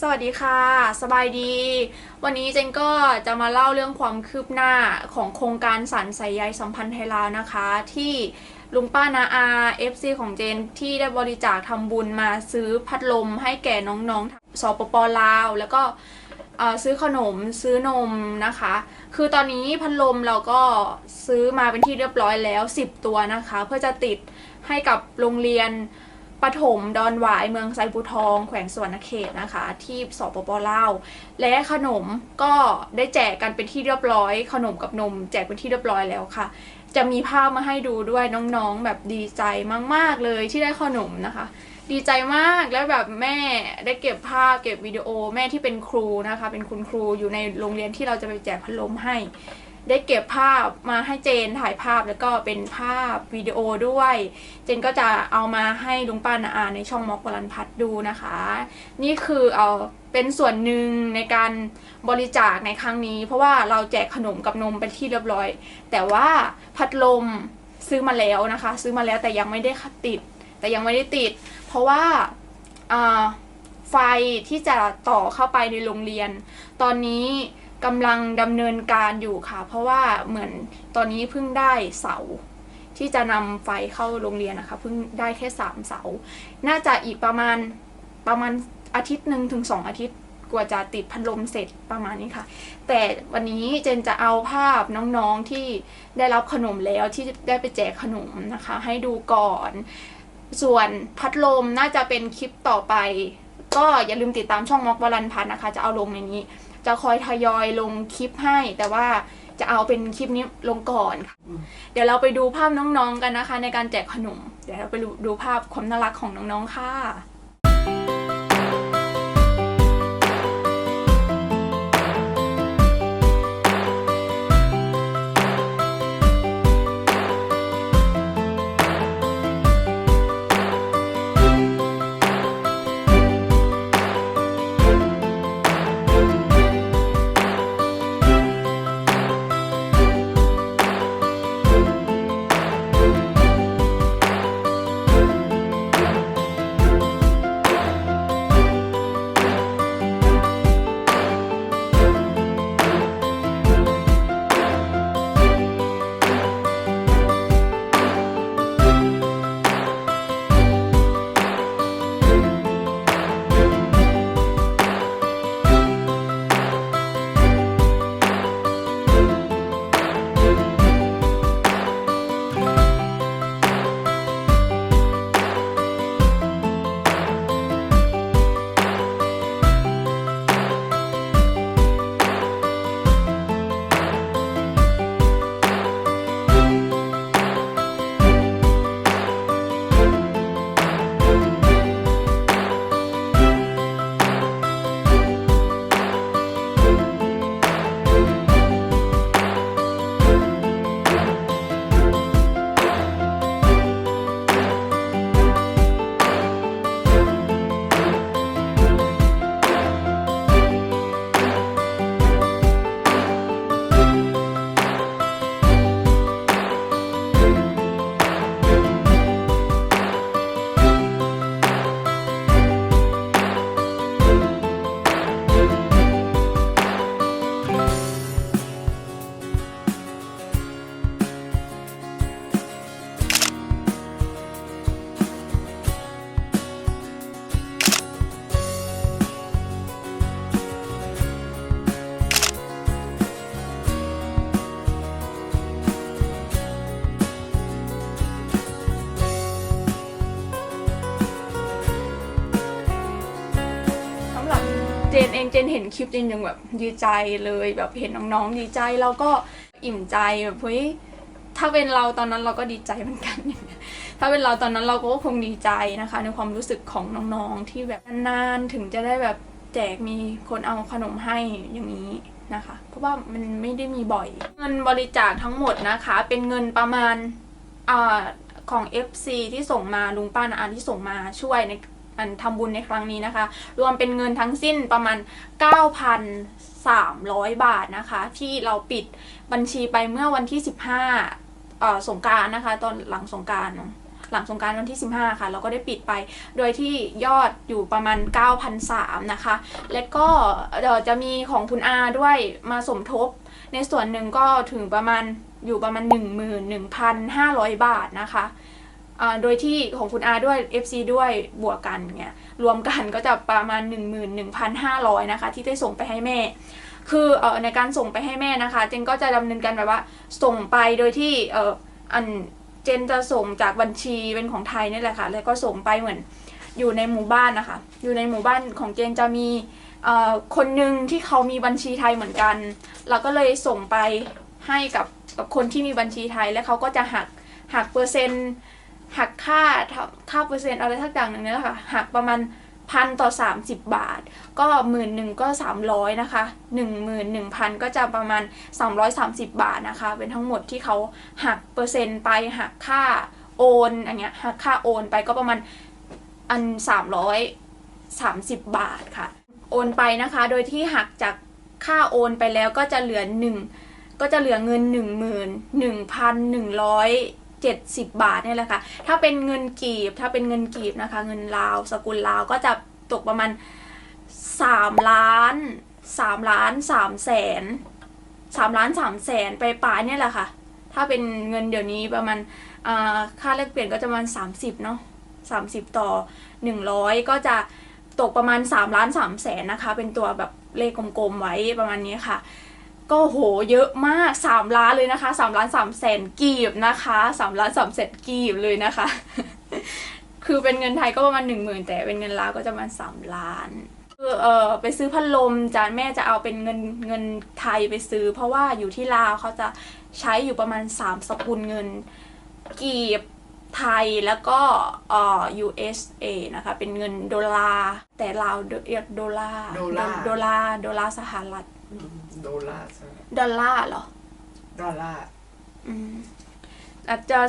สวัสดีค่ะ สบายดี วันนี้เจนก็จะมาเล่าเรื่องความคืบหน้าของโครงการสารสายใยสัมพันธ์ไทยลาวนะคะ ที่ลุงป้านาอา FC ของเจนที่ได้บริจาคทำบุญมาซื้อพัดลมให้แก่น้องๆสปปลาว แล้วก็ซื้อขนมซื้อนมนะคะ คือตอนนี้พัดลมเราก็ซื้อมาเป็นที่เรียบร้อยแล้ว 10 ตัวนะคะ เพื่อจะติดให้กับโรงเรียน ปฐมดอนหวายเมืองไซบูทอง แขวงสวรรณเขตนะคะ ที่สปปลาวและขนมก็ได้แจกกันเป็นที่เรียบร้อย ขนมกับนม แจกเป็นที่เรียบร้อยแล้วค่ะ จะมีภาพมาให้ดูด้วยน้องๆ แบบดีใจมากๆเลยที่ได้ขนมนะคะ ดีใจมากแล้วแบบแม่ได้เก็บภาพเก็บวิดีโอแม่ที่เป็นครูนะคะ เป็นคุณครูอยู่ในโรงเรียนที่เราจะไปแจกพัดลมให้ ได้เก็บภาพมาให้เจนถ่ายภาพแล้วก็เป็นภาพวิดีโอด้วย เจนก็จะเอามาให้ลุงป้านาอาในช่องม็อกวรันพัฒดูนะคะ นี่คือเอาเป็นส่วนหนึ่งในการบริจาคในครั้งนี้ เพราะว่าเราแจกขนมกับนมเป็นที่เรียบร้อย แต่ว่าพัดลมซื้อมาแล้วนะคะ ซื้อมาแล้วแต่ยังไม่ได้ติด แต่ยังไม่ได้ติด เพราะว่าไฟที่จะต่อเข้าไปในโรงเรียน ตอนนี้ กำลังดำเนินการอยู่ค่ะ เพราะว่าเหมือนตอนนี้เพิ่งได้เสาที่จะนำไฟเข้าโรงเรียนนะคะเพิ่งได้แค่สามเสา น่าจะอีกประมาณประมาณอาทิตย์หนึ่งถึงสองอาทิตย์กว่าจะติดพัดลมเสร็จประมาณนี้ค่ะ แต่วันนี้เจนจะเอาภาพน้องๆที่ได้รับขนมแล้วที่ได้ไปแจกขนมนะคะ ให้ดูก่อน ส่วนพัดลมน่าจะเป็นคลิปต่อไป ก็อย่าลืมติดตามช่องม็อกวรันพัฒนนะคะ จะเอาลงในนี้ จะคอยทยอยลงคลิปให้ แต่ว่าจะเอาเป็นคลิปนี้ลงก่อนค่ะเดี๋ยวเราไปดูภาพน้องๆกันนะคะ ในการแจกขนม เดี๋ยวเราไปดูดูภาพความน่ารักของน้องๆค่ะ เองเจนเห็นคลิปเจนยังแบบดีใจเลยแบบเห็นน้องๆดีใจเราก็อิ่มใจแบบเฮ้ยถ้าเป็นเราตอนนั้นเราก็ดีใจเหมือนกัน ถ้าเป็นเราตอนนั้นเราก็คงดีใจนะคะ ในความรู้สึกของน้องๆที่แบบนานๆถึงจะได้แบบแจกมีคนเอาขนมให้อย่างนี้นะคะ เพราะว่ามันไม่ได้มีบ่อย เงินบริจาคทั้งหมดนะคะ เป็นเงินประมาณอ่าของ FC ที่ส่งมาลุงป้านาอาที่ส่งมาช่วยใน อันทำบุญในครั้งนี้นะคะ รวมเป็นเงินทั้งสิ้นประมาณ 9,300 บาทนะคะ ที่เราปิดบัญชีไปเมื่อวันที่ 15เอ่อสงการนะคะ ตอนหลังสงกรารหลังสงการวันที่ 15 ค่ะ เราก็ได้ปิดไป โดยที่ยอดอยู่ประมาณ 9,003นะคะ และก็เดี๋ยวจะมีของคุณอาด้วยมาสมทบ ในส่วนหนึ่งก็ถึงประมาณอยู่ประมาณ 11,500 บาทนะคะ โดยที่ของคุณอาด้วย FC ด้วยบวกกันเนี่ยรวมกันก็จะประมาณ 11,500 นะคะ ที่ได้ส่งไปให้แม่ คืออในการส่งไปให้แม่นะคะ เจนก็จะดำเนินการแบบว่าส่งไปโดยที่เออันเจนจะส่งจากบัญชีเป็นของไทยนี่แหละค่ะ แล้วก็ส่งไปเหมือนอยู่ในหมู่บ้านนะคะ อยู่ในหมู่บ้านของเจนจะมีคนหนึ่งที่เขามีบัญชีไทยเหมือนกัน เราก็เลยส่งไปให้กับกับคนที่มีบัญชีไทย แล้วเขาก็จะหักหักเปอร์เซ็นต์ หักค่าค่าเปอร์เซ็นต์อะไรทักอย่างหนึ่งนี่แหละค่ะหักประมาณพันต่อ 30 บาท ก็หมื่นหนึ่งก็ 300 นะคะ 1 1 0 0 0 ก็จะประมาณ 330 บาทนะคะ เป็นทั้งหมดที่เขาหักเปอร์เซ็นต์ไปหักค่าโอนอันเนี้ยหักค่าโอนไปก็ประมาณอัน 330 บาทค่ะ โอนไปนะคะ โดยที่หักจากค่าโอนไปแล้วก็จะเหลือหนึ่งก็จะเหลือเงิน 1 1 1 1 7 0 บาทเนี่ยแหละค่ะ ถ้าเป็นเงินกีบ ถ้าเป็นเงินกีบนะคะ เงินลาวสกุลลาวก็จะตกประมาณ 3 ล้าน 3 ล้าน3แสน3ล้าน3แสนไปปลายเนี่ยแหละค่ะ ถ้าเป็นเงินเดี๋ยวนี้ประมาณอ่าค่าแลกเปลี่ยนก็จะประมาณ 30เนาะ30 ต่อ 100 ก็จะตกประมาณ3ล้าน3แสนนะคะ เป็นตัวแบบเลขกลมๆไว้ประมาณนี้ค่ะ ก็โหเยอะมาก 3 ล้านเลยนะคะ3ล้าน3แสนกีบนะคะ3ล้าน3แสนกีบเลยนะคะ คือเป็นเงินไทยก็ประมาณ1 0,000 แต่เป็นเงินลาวก็จะประมาณ3ล้านคือเออไปซื้อพัดลมจานแม่จะเอาเป็นเงินเงินไทยไปซื้อ เพราะว่าอยู่ที่ลาวเขาจะใช้อยู่ประมาณ 3 สกุลเงินกีบไทยแล้วก็เอ่อ USA นะคะ เป็นเงินดอลลาร์แต่ลาวเรียกดอลลาร์ดอลลาร์ดอลลาร์ดอลลาร์สหรัฐ ดอลลาร์ใช่ไหมดอลลาร์เหรอ ดอลลาร์อืมอาจจะ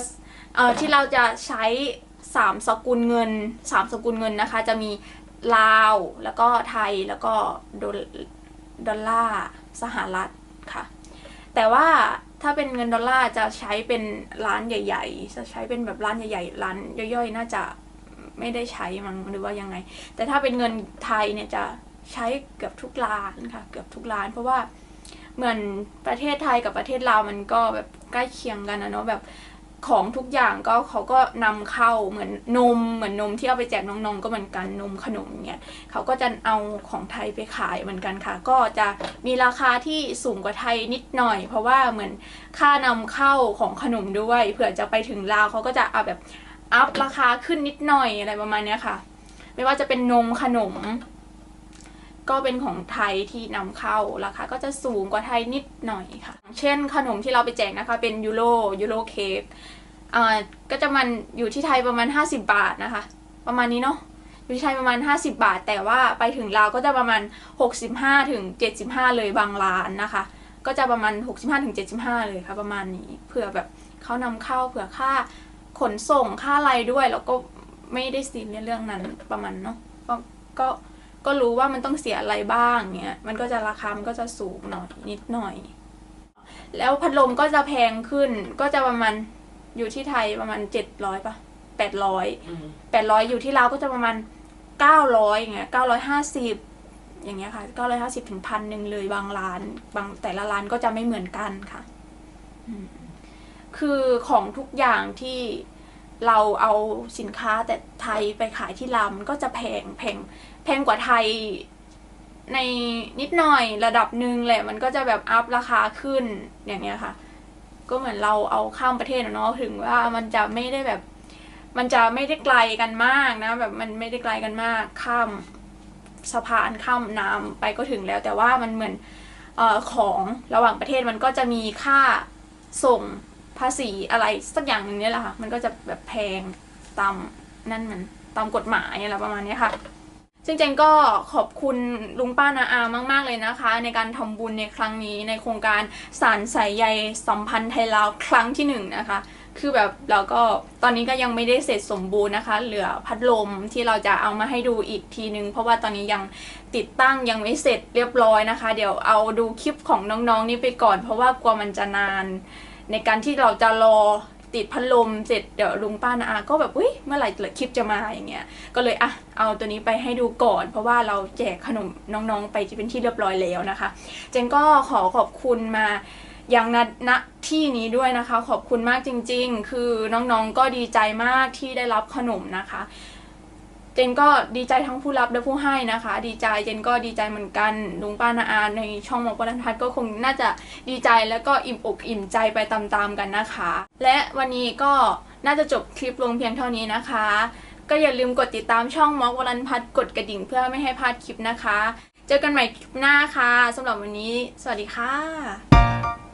เอ่อที่เราจะใช้สามสกุลเงินสามสกุลเงินนะคะ จะมีลาวแล้วก็ไทยแล้วก็ดอลดอลลาร์สหรัฐค่ะ แต่ว่าถ้าเป็นเงินดอลลาร์จะใช้เป็นร้านใหญ่ ๆ จะใช้เป็นแบบร้านใหญ่ๆร้านย่อยๆ น่าจะไม่ได้ใช้มั้งหรือว่ายังไง แต่ถ้าเป็นเงินไทยเนี่ยจะ ใช้เกือบทุกร้านค่ะ เกือบทุกร้าน เพราะว่าเหมือนประเทศไทยกับประเทศลาวมันก็แบบใกล้เคียงกันนะเนาะแบบของทุกอย่างก็เขาก็นำเข้าเหมือนนมเหมือนนมที่เอาไปแจกน้องๆก็เหมือนกันนมขนมเนี่ยเขาก็จะเอาของไทยไปขายเหมือนกันค่ะ ก็จะมีราคาที่สูงกว่าไทยนิดหน่อย เพราะว่าเหมือนค่านำเข้าของขนมด้วยเผื่อจะไปถึงลาวเขาก็จะเอาแบบอัพราคาขึ้นนิดหน่อยอะไรประมาณเนี้ยค่ะ ไม่ว่าจะเป็นนมขนม ก็เป็นของไทยที่นำเข้าราคาก็จะสูงกว่าไทยนิดหน่อยค่ะ เช่นขนมที่เราไปแจกนะคะ เป็นยูโรยูโรเค้กอ่าก็จะมันอยู่ที่ไทยประมาณ 50 บาทนะคะ ประมาณนี้เนาะอยู่ที่ไทยประมาณ 50 บาท แต่ว่าไปถึงลาวก็จะประมาณ 65ถึง75 เลยบางร้านนะคะ ก็จะประมาณ 65ถึง75 เลยค่ะ ประมาณนี้เผื่อแบบเขานำเข้าเผื่อค่าขนส่งค่าอะไรด้วย แล้วก็ไม่ได้ซีในเรื่องนั้นประมาณเนาะก็ ก็ก็รู้ว่ามันต้องเสียอะไรบ้างเงี้ยมันก็จะราคามันก็จะสูงหน่อยนิดหน่อย แล้วพัดลมก็จะแพงขึ้น ก็จะประมาณอยู่ที่ไทยประมาณเจ็ดร้อยปะแปดร้อยอืมแปดร้อยอยู่ที่ลาวก็จะประมาณเก้าร้อยอย่างเงี้ยเก้าร้อยห้าสิบอย่างเงี้ยค่ะเก้าร้อยห้าสิบถึงพันหนึ่งเลยบางร้าน บางแต่ละร้านก็จะไม่เหมือนกันค่ะอืมคือของทุกอย่างที่ เราเอาสินค้าแต่ไทยไปขายที่ลาวมันก็จะแพงแพงแพงกว่าไทยในนิดหน่อยระดับหนึ่งแหละมันก็จะแบบอัพราคาขึ้นอย่างเงี้ยค่ะ ก็เหมือนเราเอาข้ามประเทศเนาะถึงว่ามันจะไม่ได้แบบ มันจะไม่ได้ไกลกันมากนะ แบบมันไม่ได้ไกลกันมากข้ามสะพานข้ามน้ำไปก็ถึงแล้ว แต่ว่ามันเหมือนอของระหว่างประเทศมันก็จะมีค่าส่ง ภาษีอะไรสักอย่างหนึ่งเนี่ยแหละค่ะ มันก็จะแบบแพงตามนั่นมันตามกฎหมายอะไรประมาณนี้ค่ะซึ่งเจนก็ขอบคุณลุงป้านาอามาก ๆ เลยนะคะ ในการทำบุญในครั้งนี้ในโครงการสารสายใยสัมพันธ์ไทยลาวครั้งที่หนึ่งนะคะ คือแบบเราก็ตอนนี้ก็ยังไม่ได้เสร็จสมบูรณ์นะคะ เหลือพัดลมที่เราจะเอามาให้ดูอีกทีนึง เพราะว่าตอนนี้ยังติดตั้งยังไม่เสร็จเรียบร้อยนะคะ เดี๋ยวเอาดูคลิปของน้องๆนี้ไปก่อน เพราะว่ากลัวมันจะนาน ในการที่เราจะรอติดพัดลมเสร็จเดี๋ยวลุงป้านาอาก็แบบอุ้ยเมื่อไหร่คลิปจะมาอย่างเงี้ยก็เลยอะเอาตัวนี้ไปให้ดูก่อน เพราะว่าเราแจกขนมน้องๆ ไปจะเป็นที่เรียบร้อยแล้วนะคะ เจนก็ขอขอบคุณมาอย่างณณที่นี้ด้วยนะคะ ขอบคุณมากจริง ๆ คือน้องๆก็ดีใจมากที่ได้รับขนมนะคะ เจนก็ดีใจทั้งผู้รับและผู้ให้นะคะ ดีใจเจนก็ดีใจเหมือนกันลุงป้านาอาในช่องหมอกปรันทัศน์ก็คงน่าจะดีใจแล้วก็อิ่มอกอิ่มใจไปตามๆกันนะคะ และวันนี้ก็น่าจะจบคลิปลงเพียงเท่านี้นะคะ ก็อย่าลืมกดติดตามช่องมอกวรันพัฒน์กดกระดิ่งเพื่อไม่ให้พลาดคลิปนะคะ เจอกันใหม่คลิปหน้าค่ะสำหรับวันนี้ สวัสดีค่ะ